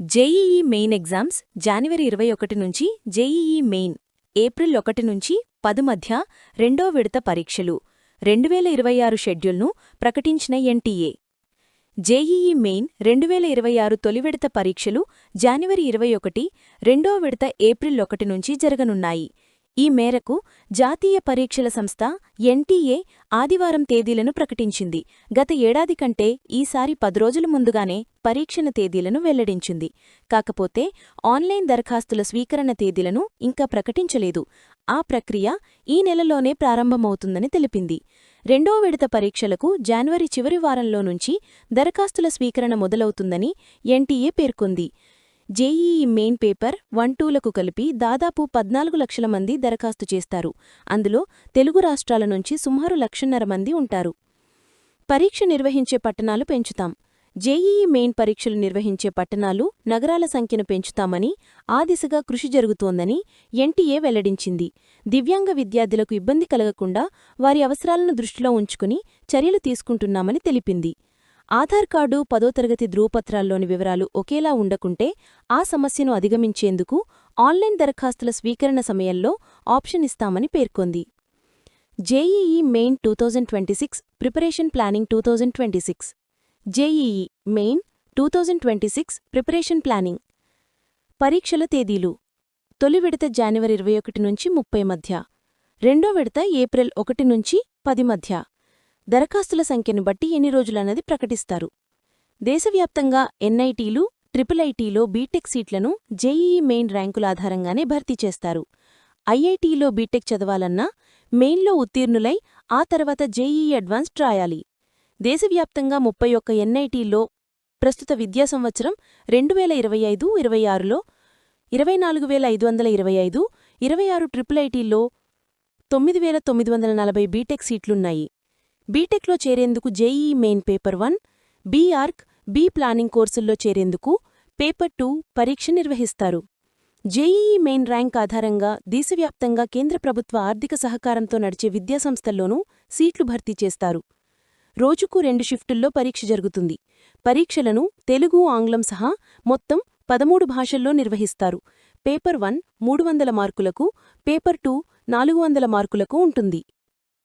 JEE main exams జనవరి ఇరవై ఒకటి నుంచి జేఈఈ మెయిన్ ఏప్రిల్ ఒకటి నుంచి పది మధ్య రెండో విడత పరీక్షలు రెండు వేల ఇరవై ఆరు షెడ్యూల్ను ప్రకటించిన ఎన్టీఏ. జేఈఈ మెయిన్ రెండువేల ఇరవై ఆరు తొలి విడత పరీక్షలు జనవరి ఇరవై ఒకటి రెండో విడత ఏప్రిల్ ఒకటి నుంచి జరగనున్నాయి. ఈ మేరకు జాతీయ పరీక్షల సంస్థ ఎన్టీఏ ఆదివారం తేదీలను ప్రకటించింది. గత ఏడాది కంటే ఈసారి పది రోజుల ముందుగానే పరీక్షణ తేదీలను వెల్లడించింది. కాకపోతే ఆన్లైన్ దరఖాస్తుల స్వీకరణ తేదీలను ఇంకా ప్రకటించలేదు. ఆ ప్రక్రియ ఈ నెలలోనే ప్రారంభమవుతుందని తెలిపింది. రెండో విడత పరీక్షలకు జనవరి చివరి వారంలో నుంచి దరఖాస్తుల స్వీకరణ మొదలవుతుందని ఎన్టీఏ పేర్కొంది. జేఈఈ మెయిన్ పేపర్ వన్ టూలకు కలిపి దాదాపు పద్నాలుగు లక్షల మంది దరఖాస్తు చేస్తారు. అందులో తెలుగు రాష్ట్రాల నుంచి సుమారు లక్షన్నర మంది ఉంటారు. పరీక్ష నిర్వహించే పట్టణాలు పెంచుతాం. జేఈఈ మెయిన్ పరీక్షలు నిర్వహించే పట్టణాలు నగరాల సంఖ్యను పెంచుతామని ఆ దిశగా కృషి జరుగుతోందని ఎన్టీఏ వెల్లడించింది. దివ్యాంగ విద్యార్థులకు ఇబ్బంది కలగకుండా వారి అవసరాలను దృష్టిలో ఉంచుకుని చర్యలు తీసుకుంటున్నామని తెలిపింది. ఆధార్ కార్డు పదో తరగతి ధృవపత్రాల్లోని వివరాలు ఒకేలా ఉండకుంటే ఆ సమస్యను అధిగమించేందుకు ఆన్లైన్ దరఖాస్తుల స్వీకరణ సమయంలో ఆప్షన్ ఇస్తామని పేర్కొంది. JEE main two thousand twenty six preparation planning two thousand twenty six. JEE main two thousand twenty six preparation planning. పరీక్షల తేదీలు. తొలి విడత జనవరి ఇరవై ఒకటి నుంచి ముప్పై మధ్య. రెండో విడత ఏప్రిల్ ఒకటి నుంచి పది మధ్య. దరఖాస్తుల సంఖ్యను బట్టి ఎన్ని రోజులన్నది ప్రకటిస్తారు. దేశవ్యాప్తంగా ఎన్ఐటీలు ట్రిపుల్ ఐటీలో బీటెక్ సీట్లను జేఈఈ మెయిన్ ర్యాంకుల ఆధారంగానే భర్తీ చేస్తారు. ఐఐటీలో బీటెక్ చదవాలన్నా మెయిన్లో ఉత్తీర్ణులై ఆ తర్వాత జేఈఈ అడ్వాన్స్డ్ రాయాలి. దేశవ్యాప్తంగా ముప్పై ఒక్క ఎన్ఐటీలో ప్రస్తుత విద్యా సంవత్సరం రెండు వేల ఇరవై ఐదు ఇరవై ఆరులో ఇరవై నాలుగు వేల ఐదు వందల ఇరవై ఐదు ఇరవై ఆరు ట్రిపుల్ ఐటీల్లో తొమ్మిది వేల తొమ్మిది వందల నలభై బీటెక్ సీట్లున్నాయి. బీటెక్లో చేరేందుకు JEE main paper one B Arch B B planning కోర్సుల్లో చేరేందుకు పేపర్ టూ పరీక్ష నిర్వహిస్తారు. జేఈఈ మెయిన్ ర్యాంక్ ఆధారంగా దేశవ్యాప్తంగా కేంద్ర ప్రభుత్వ ఆర్థిక సహకారంతో నడిచే విద్యాసంస్థల్లోనూ సీట్లు భర్తీ చేస్తారు. రోజుకు రెండు షిఫ్టుల్లో పరీక్ష జరుగుతుంది. పరీక్షలను తెలుగు ఆంగ్లం సహా మొత్తం పదమూడు భాషల్లో నిర్వహిస్తారు. పేపర్ వన్ మూడు వందల మార్కులకు పేపర్ టూ నాలుగు వందల మార్కులకు ఉంటుంది.